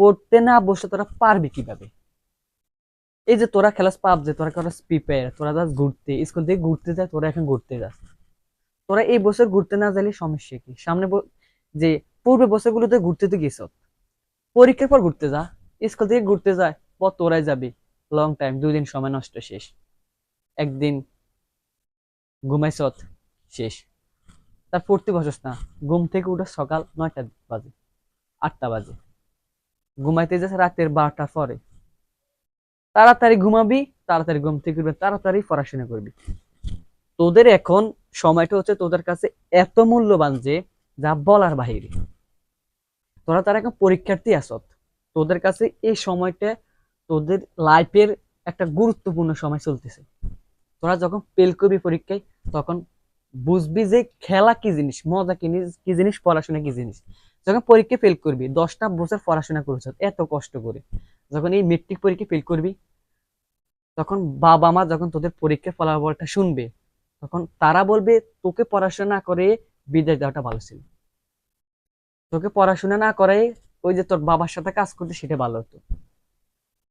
পড়তে না বসে তোরা পারবি কীভাবে? এই যে তোরা খেলাস পাব যে তোরা খেলাস প্রিপেয়ার তোরা যাস ঘুরতে স্কুল থেকে ঘুরতে যায় তোরা এখন ঘুরতে যাস। তোরা এই বছর ঘুরতে না গেলে সমস্যা কি? সামনে যে পূর্বে বছরগুলোতে ঘুরতে তো গেছ, পরীক্ষার পর ঘুরতে যা স্কুল থেকে ঘুরতে যায় পর তোরাই যাবি। লং টাইম দুই দিন সময় নষ্ট, শেষ। একদিন ঘুমাইছত শেষ। তার পড়তে বসস না। ঘুম থেকে উঠে সকাল নয়টা বাজে, আটটা বাজে। ঘুমাইতে যাচ্ছে রাতের বারোটার পরে। তাড়াতাড়ি ঘুমাবি, তাড়াতাড়ি ঘুম থেকে উঠবি, তাড়াতাড়ি পড়াশোনা করবি। তোদের এখন সময়টা হচ্ছে তোদের কাছে এত মূল্যবান যে যা বলার বাহিরে। তোরা তারা এখন পরীক্ষার্থী আসত তোদের কাছে এই সময়টা তোদের লাইফের একটা গুরুত্বপূর্ণ সময় চলতেছে। তোরা যখন ফেল করবি পরীক্ষায়, তখন বুঝবি যে খেলা কি জিনিস, মজা কি জিনিস, পড়াশোনা কি জিনিস। যখন পরীক্ষা ফেল করবি, দশটা বছর পড়াশোনা করেছ, এত কষ্ট করে, যখন এই মেট্রিক পরীক্ষা ফেল করবি, তখন বাবা মা যখন তোদের পরীক্ষার ফলাফলটা শুনবে, তখন তারা বলবে, তোকে পড়াশোনা করে বিদেশ দেওয়াটা ভালো ছিল। তোকে পড়াশোনা না করে ওই যে তোর বাবার সাথে কাজ করতে সেটা ভালো হতো।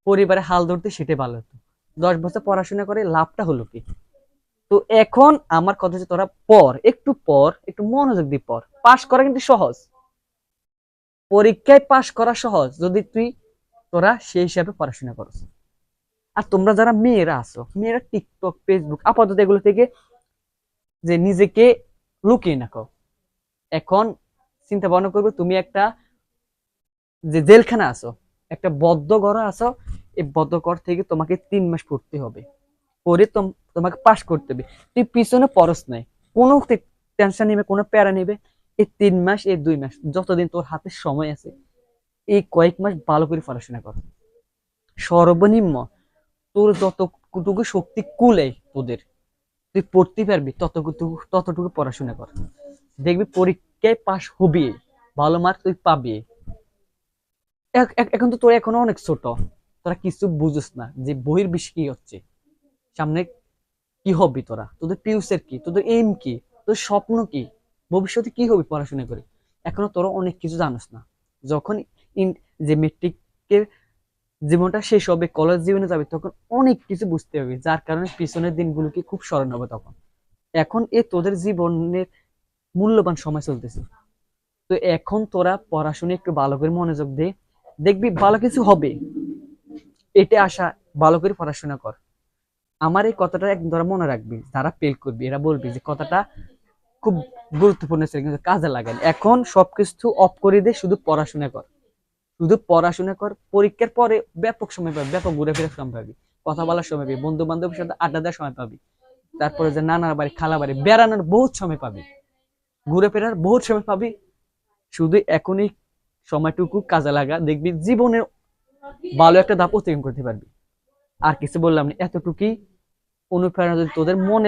পরিবারে হাল ধরতে সেটা ভালো হতো। দশ বছর পড়াশোনা করে লাভটা হলো কি? তো এখন আমার কথা হচ্ছে তোরা পর একটু পর একটু মনোযোগ দিয়ে পর পাশ করা কিন্তু সহজ। পরীক্ষায় পাশ করা সহজ, যদি তুই তোরা সেই হিসাবে পড়াশোনা করস। আর তোমরা যারা মেয়েরা আছো, মেয়েরা টিকটক ফেসবুক আপাতত এগুলো থেকে যে নিজেকে লুকিয়ে রাখো। এখন চিন্তা ভাবনা করবে, তুমি একটা যে জেলখানা আছো, একটা বদ্ধ ঘর আছো, এই বদ্ধ ঘর থেকে তোমাকে তিন মাস পড়তে হবে। পরে তোম- তোমাকে পাশ করতে হবে। তুই পিছনে পরস নাই। কোনো টেনশন নেবে, কোনো প্যারা নেবে। এই তিন মাস, এই দুই মাস, যতদিন তোর হাতে সময় আছে, এই কয়েক মাস ভালো করে পড়াশোনা কর। সর্বনিম্ন তোর যতটুকু শক্তি কুলে তোদের, তুই পড়তে পারবি, ততটুকু ততটুকু পড়াশোনা কর। দেখবি পরীক্ষায় পাশ হবি, ভালো মার্ক তুই পাবি। এখন তো তোর এখনও অনেক ছোট, তোরা কিছু বুঝিস না যে বহির বেশি কি হচ্ছে। সামনে কি হবি তোরা? তোদের ফিউচার কি? তোদের এম কি? তোদের স্বপ্ন কি? ভবিষ্যতে কি হবি পড়াশোনা করে? এখনও তোরা অনেক কিছু জানোস না। যখন যে মেট্রিকের জীবনটা শেষ হবে কলেজ জীবনে যাবে, তখন অনেক কিছু বুঝতে হবে, যার কারণে পিছনের দিনগুলোকে খুব স্মরণ হবে তখন। এখন এ তোদের জীবনের মূল্যবান সময় চলতেছে। তো এখন তোরা পড়াশোনা একটু ভালো করে মনোযোগ দে, দেখবি ভালো কিছু হবে। এটা আশা ভালো করে পড়াশোনা কর। আমার এই কথাটা একদম তোরা মনে রাখবি, যারা ফেল করবি, এরা বলবি যে কথাটা খুব গুরুত্বপূর্ণ ছিল, কিন্তু কাজে লাগান এখন সবকিছু অফ করে দে, শুধু পড়াশোনা কর। শুধু পড়াশোনা কর, পরীক্ষার পরে ব্যাপক সময় পাবি, ব্যাপক ঘুরে ফেরার সময় পাবি, কথা বলার সময় পাবি বন্ধু বান্ধবের সাথে আড্ডা দেওয়ার সময় পাবি, তারপরে যে নানার বাড়ি, খালা বাড়ি, বেড়ানোর বহুত সময় পাবি ঘুরে ফেরার বহুত সময় পাবি, শুধু এখনই সময়টুকু কাজে লাগা, দেখবি জীবনের ভালো একটা ধাপ অতিক্রম করতে পারবি। আর কিছু বললাম না, এতটুকুই। অনুপ্রেরণা যদি তোদের মনে